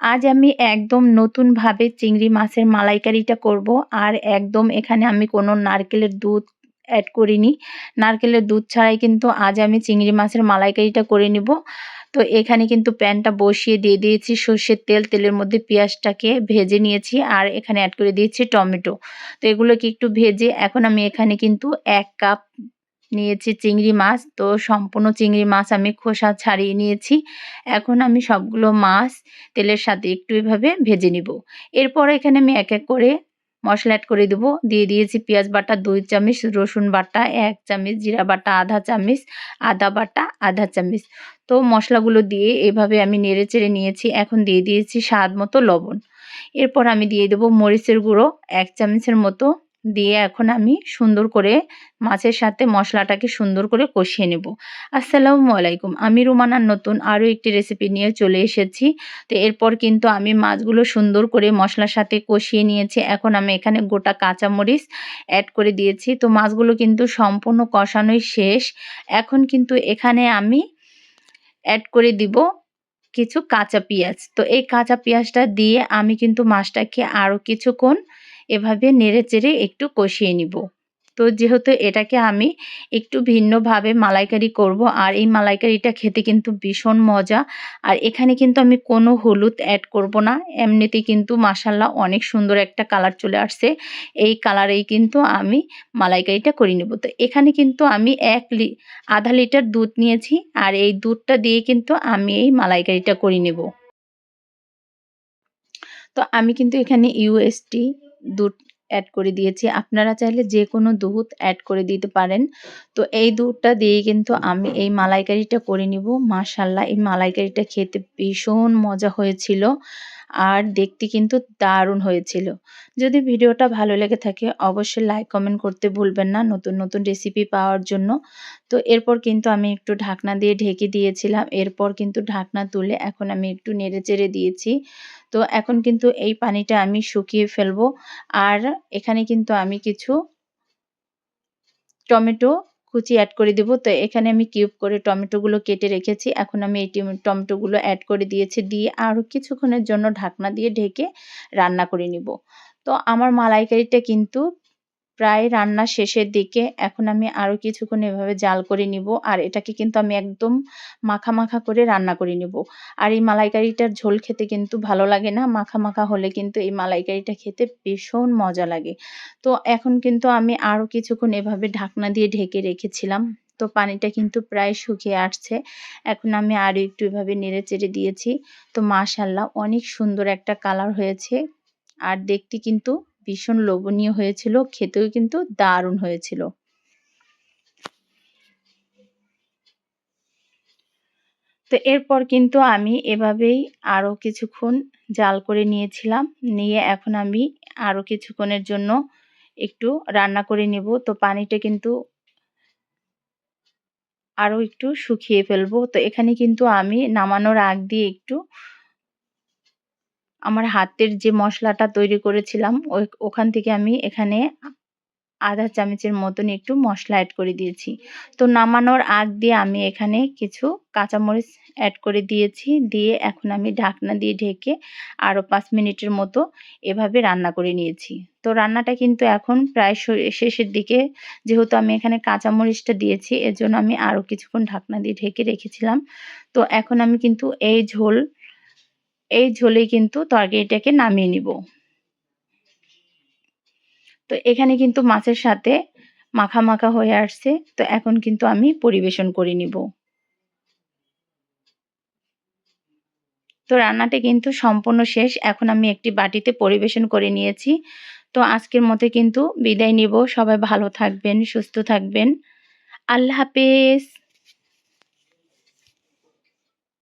আজ আমি একদম নতুনভাবে চিংড়ি মাছের মালাইকারিটা করব। আর একদম এখানে আমি কোনো নারকেলের দুধ অ্যাড করিনি। নারকেলের দুধ ছাড়াই কিন্তু আজ আমি চিংড়ি মাছের মালাইকারিটা করে নিব। তো এখানে কিন্তু প্যানটা বসিয়ে দিয়ে দিয়েছি। সর্ষের তেল, তেলের মধ্যে পেঁয়াজটাকে ভেজে নিয়েছি আর এখানে অ্যাড করে দিয়েছি টমেটো। তো এগুলোকে একটু ভেজে এখন আমি এখানে কিন্তু এক কাপ নিয়েছি চিংড়ি মাছ। তো সম্পূর্ণ চিংড়ি মাছ আমি খোসা ছাড়িয়ে নিয়েছি। এখন আমি সবগুলো মাছ তেলের সাথে একটু এভাবে ভেজে নিব। এরপর এখানে আমি এক এক করে মশলা অ্যাড করে দেবো। দিয়ে দিয়েছি পেঁয়াজ বাটা, দুই চামচ রসুন বাটা, এক চামচ জিরা বাটা, আধা চামচ আদা বাটা, আধা চামচ। তো মশলাগুলো দিয়ে এভাবে আমি নেড়ে চেড়ে নিয়েছি। এখন দিয়ে দিয়েছি স্বাদ মতো লবণ। এরপর আমি দিয়ে দেবো মরিচের গুঁড়ো, এক চামচের মতো দিয়ে এখন আমি সুন্দর করে মাছের সাথে মশলাটাকে সুন্দর করে কষিয়ে নেব। আসসালামু আলাইকুম, আমি রুমানার নতুন আরও একটি রেসিপি নিয়ে চলে এসেছি। তো এরপর কিন্তু আমি মাছগুলো সুন্দর করে মশলার সাথে কষিয়ে নিয়েছি। এখন আমি এখানে গোটা কাঁচামরিচ অ্যাড করে দিয়েছি। তো মাছগুলো কিন্তু সম্পূর্ণ কষানোই শেষ। এখন কিন্তু এখানে আমি অ্যাড করে দিব কিছু কাঁচা পেঁয়াজ। তো এই কাঁচা পেঁয়াজটা দিয়ে আমি কিন্তু মাছটাকে আরও কিছুক্ষণ এভাবে নেড়ে চেড়ে একটু কষিয়ে নিব। তো যেহেতু এটাকে আমি একটু ভিন্নভাবে মালাইকারি করব, আর এই মালাইকারিটা খেতে কিন্তু ভীষণ মজা। আর এখানে কিন্তু আমি কোনো হলুদ অ্যাড করব না। এমনিতেই কিন্তু মাসাল্লাহ অনেক সুন্দর একটা কালার চলে আসছে। এই কালারেই কিন্তু আমি মালাইকারিটা করে নেব। তো এখানে কিন্তু আমি এক লি, আধা লিটার দুধ নিয়েছি, আর এই দুধটা দিয়ে কিন্তু আমি এই মালাইকারিটা করে নেব। তো আমি কিন্তু এখানে ইউএসটি দুধ অ্যাড করে দিয়েছি। আপনারা চাইলে যে কোনো দুধ অ্যাড করে দিতে পারেন। তো এই দুধটা দিয়েই কিন্তু আমি এই মালাইকারিটা করে নিব। মাশাল্লাহ এই মালাইকারিটা খেতে ভীষণ মজা হয়েছিল। আর দেখতে কিন্তু দারুণ হয়েছিল। যদি ভিডিওটা ভালো লেগে থাকে, অবশ্যই লাইক কমেন্ট করতে ভুলবেন না নতুন নতুন রেসিপি পাওয়ার জন্য। তো এরপর কিন্তু আমি একটু ঢাকনা দিয়ে ঢেকে দিয়েছিলাম। এরপর কিন্তু ঢাকনা তুলে এখন আমি একটু নেড়ে চেড়ে দিয়েছি। তো এখন কিন্তু এই পানিটা আমি শুকিয়ে ফেলব। আর এখানে কিন্তু আমি কিছু টমেটো কুচি অ্যাড করে দেবো। তো এখানে আমি কিউব করে টমেটোগুলো কেটে রেখেছি। এখন আমি এই টমেটোগুলো অ্যাড করে দিয়েছি দিয়ে আরও কিছুক্ষণের জন্য ঢাকনা দিয়ে ঢেকে রান্না করে নিব। তো আমার মালাইকারিটা কিন্তু প্রায় রান্না শেষের দিকে এখন আমি আরও কিছুক্ষণ এভাবে জাল করে নিব, আর এটাকে কিন্তু আমি একদম মাখা মাখা করে রান্না করে নিব। আর এই মালাইকারিটার ঝোল খেতে কিন্তু ভালো লাগে না, মাখা মাখা হলে কিন্তু এই মালাইকারিটা খেতে ভীষণ মজা লাগে। তো এখন কিন্তু আমি আরও কিছুক্ষণ এভাবে ঢাকনা দিয়ে ঢেকে রেখেছিলাম, তো পানিটা কিন্তু প্রায় শুকিয়ে আসছে। এখন আমি আরও একটু এভাবে নেড়ে চেড়ে দিয়েছি। তো মাশাল্লাহ অনেক সুন্দর একটা কালার হয়েছে, আর দেখতে কিন্তু ভীষণ লোভনীয় হয়েছিল, খেতেও কিন্তু দারুণ হয়েছিল। তো এরপর কিন্তু আমি এভাবেই আরও কিছুক্ষণ জাল করে নিয়েছিলাম, নিয়ে এখন আমি আরও কিছুক্ষণের জন্য একটু রান্না করে নেব। তো পানিটা কিন্তু আরও একটু শুকিয়ে ফেলব। তো এখানে কিন্তু আমি নামানোর আগ দিয়ে একটু আমার হাতের যে মশলাটা তৈরি করেছিলাম ওখান থেকে আমি এখানে আধা চামচের মতন একটু মশলা অ্যাড করে দিয়েছি। তো নামানোর আগ দিয়ে আমি এখানে কিছু কাঁচামরিচ অ্যাড করে দিয়েছি, দিয়ে এখন আমি ঢাকনা দিয়ে ঢেকে আরও পাঁচ মিনিটের মতো এভাবে রান্না করে নিয়েছি। তো রান্নাটা কিন্তু এখন প্রায় শেষের দিকে। যেহেতু আমি এখানে কাঁচামরিচটা দিয়েছি এর জন্য আমি আরও কিছুক্ষণ ঢাকনা দিয়ে ঢেকে রেখেছিলাম। তো এখন আমি কিন্তু এই ঝোল এই ঝোলেই কিন্তু তরকারিটাকে নামিয়ে নিব। তো এখানে কিন্তু মাছের সাথে মাখা মাখা হয়ে আসছে, তো এখন কিন্তু আমি পরিবেশন করে নিব। তো রান্নাটা কিন্তু সম্পূর্ণ শেষ, এখন আমি একটি বাটিতে পরিবেশন করে নিয়েছি। তো আজকের মতে কিন্তু বিদায় নিব। সবাই ভালো থাকবেন, সুস্থ থাকবেন। আল্লাহ হাফেজ।